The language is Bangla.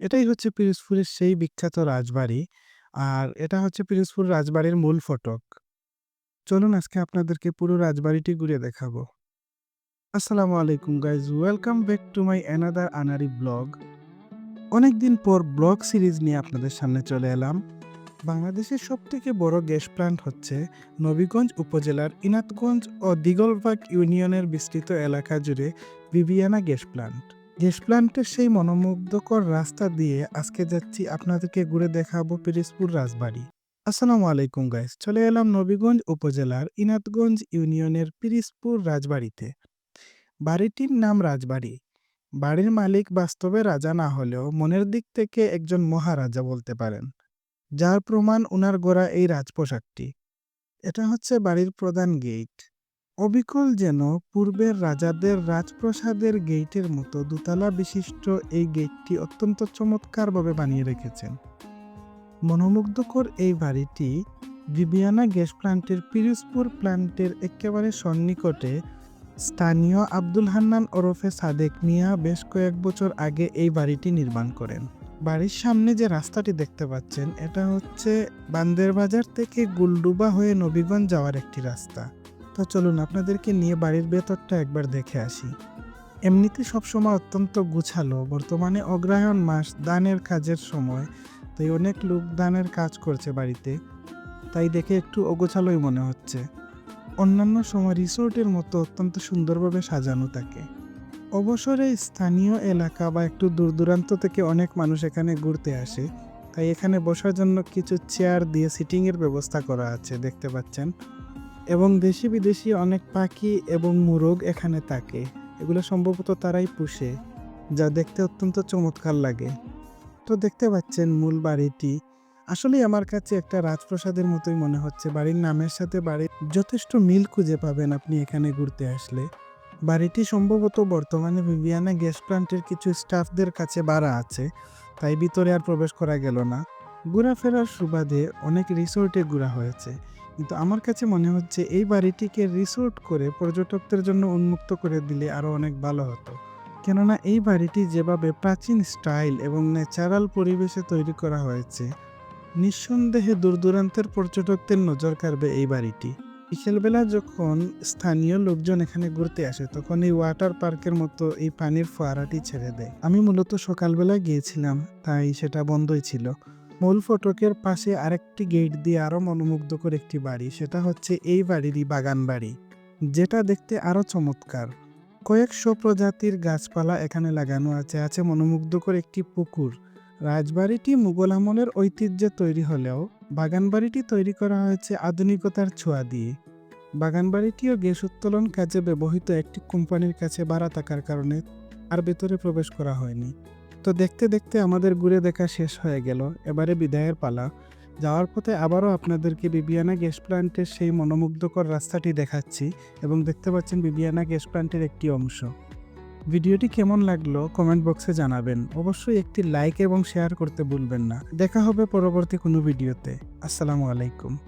এটাই হচ্ছে পিরোজপুরের সেই বিখ্যাত রাজবাড়ি। আর এটা হচ্ছে পিরোজপুর রাজবাড়ির মূল ফটক। চলুন আজকে আপনাদেরকে পুরো রাজবাড়িটি ঘুরে দেখাবো। আসসালামু আলাইকুম guys welcome back to my another আনারি blog. অনেকদিন পর ব্লগ সিরিজ নিয়ে আপনাদের সামনে চলে এলাম। বাংলাদেশের সবথেকে বড় গ্যাস প্ল্যান্ট হচ্ছে নবীগঞ্জ উপজেলার ইনাতগঞ্জ ও দিগলবাগ ইউনিয়নের বিস্তৃত এলাকা জুড়ে বিবিয়ানা গ্যাস প্ল্যান্ট। গ্যাস প্ল্যান্টের সেই মনোমুগ্ধকর রাস্তা দিয়ে আজকে যাচ্ছি আপনাদেরকে ঘুরে দেখাবো পিরিজপুর রাজবাড়ি। আসসালামু আলাইকুম গাইস চলে এলাম নবীগঞ্জ উপজেলার ইনাতগঞ্জ ইউনিয়নের পিরিজপুর রাজবাড়িতে। বাড়িটির নাম রাজবাড়ি। বাড়ির মালিক বাস্তবে রাজা না হলেও মনের দিক থেকে একজন মহারাজা বলতে পারেন। যার প্রমাণ উনার গোড়া এই রাজপোশাকটি। এটা হচ্ছে বাড়ির প্রধান গেট। অবিকল যেন পূর্বের রাজাদের রাজপ্রাসাদের গেইটের মতো দোতলা বিশিষ্ট এই গেটটি অত্যন্ত চমৎকারভাবে বানিয়ে রেখেছেন। মনোমুগ্ধকর এই বাড়িটি বিবিয়ানা গ্যাস প্ল্যান্টের পিরোজপুর প্ল্যান্টের একেবারে সন্নিকটে স্থানীয় আব্দুল হান্নান ওরফে সাদেক মিয়া বেশ কয়েক বছর আগে এই বাড়িটি নির্মাণ করেন। বাড়ির সামনে যে রাস্তাটি দেখতে পাচ্ছেন, এটা হচ্ছে বান্দেরবাজার থেকে গুলডুবা হয়ে নবীগঞ্জ যাওয়ার একটি রাস্তা। তো চলুন আপনাদেরকে নিয়ে বাড়ির ভেতরটা একবার দেখে আসি। এমনিতে সবসময় অত্যন্ত গুছালো, বর্তমানে অগ্রহায়ণ মাস, দানের কাজের সময়, তাই অনেক লোক দানের কাজ করছে বাড়িতে। তাই দেখে একটু অগোছালোই মনে হচ্ছে। অন্যান্য সময় রিসোর্টের মতো অত্যন্ত সুন্দরভাবে সাজানো থাকে। অবসরে স্থানীয় এলাকা বা একটু দূর দূরান্ত থেকে অনেক মানুষ এখানে ঘুরতে আসে, তাই এখানে বসার জন্য কিছু চেয়ার দিয়ে সিটিংয়ের ব্যবস্থা করা আছে, দেখতে পাচ্ছেন। এবং দেশি বিদেশি অনেক পাখি এবং মুরগ এখানে থাকে। এগুলো সম্ভবত তারাই পুষে, যা দেখতে অত্যন্ত চমৎকার লাগে। তো দেখতে পাচ্ছেন মূল বাড়িটি। আসলেই আমার কাছে একটা রাজপ্রাসাদের মতোই মনে হচ্ছে। বাড়ির নামের সাথে বাড়ির যথেষ্ট মিল খুঁজে পাবেন আপনি এখানে ঘুরতে আসলে। বাড়িটি সম্ভবত বর্তমানে বিবিয়ানা গ্যাস প্লান্টের কিছু স্টাফদের কাছে বাড়া আছে, তাই ভিতরে আর প্রবেশ করা গেল না। ঘোরাফেরার সুবাদে অনেক রিসোর্টে ঘোরা হয়েছে। কিন্তু আমার কাছে মনে হচ্ছে এই বাড়িটিকে রিসোর্ট করে পর্যটকদের জন্য উন্মুক্ত করে দিলে আরও অনেক ভালো হতো। কেননা এই বাড়িটি যেভাবে প্রাচীন স্টাইল এবং ন্যাচারাল পরিবেশে তৈরি করা হয়েছে, নিঃসন্দেহে দূর দূরান্তের পর্যটকদের নজর কাড়বে এই বাড়িটি। বিকেলবেলা যখন স্থানীয় লোকজন এখানে ঘুরতে আসে, তখন এই ওয়াটার পার্কের মতো এই পানির ফোয়ারাটি ছেড়ে দেয়। আমি মূলত সকালবেলা গিয়েছিলাম, তাই সেটা বন্ধই ছিল। মূল ফটকের পাশে আরেকটি গেট দিয়ে আরও মনোমুগ্ধকর একটি বাড়ি, সেটা হচ্ছে এই বাড়িরই বাগান বাড়ি, যেটা দেখতে আরও চমৎকার। কয়েকশো প্রজাতির গাছপালা এখানে লাগানো আছে আছে মনোমুগ্ধকর একটি পুকুর। রাজবাড়িটি মুঘল আমলের ঐতিহ্যে তৈরি হলেও বাগানবাড়িটি তৈরি করা হয়েছে আধুনিকতার ছোঁয়া দিয়ে। বাগানবাড়িটিও গ্যাস উত্তোলন কাজে ব্যবহৃত একটি কোম্পানির কাছে ভাড়া থাকার কারণে আর ভেতরে প্রবেশ করা হয়নি। তো দেখতে দেখতে আমাদের ঘুরে দেখা শেষ হয়ে গেল। এবারে বিদায়ের পালা। যাওয়ার পথে আবারও আপনাদেরকে বিবিয়ানা গ্যাস প্ল্যান্টের সেই মনোমুগ্ধকর রাস্তাটি দেখাচ্ছি এবং দেখতে পাচ্ছেন বিবিয়ানা গ্যাস প্ল্যান্টের একটি অংশ। ভিডিওটি কেমন লাগল কমেন্ট বক্সে জানাবেন। অবশ্যই একটি লাইক এবং শেয়ার করতে ভুলবেন না। দেখা হবে পরবর্তী কোনো ভিডিওতে। আসসালামু আলাইকুম।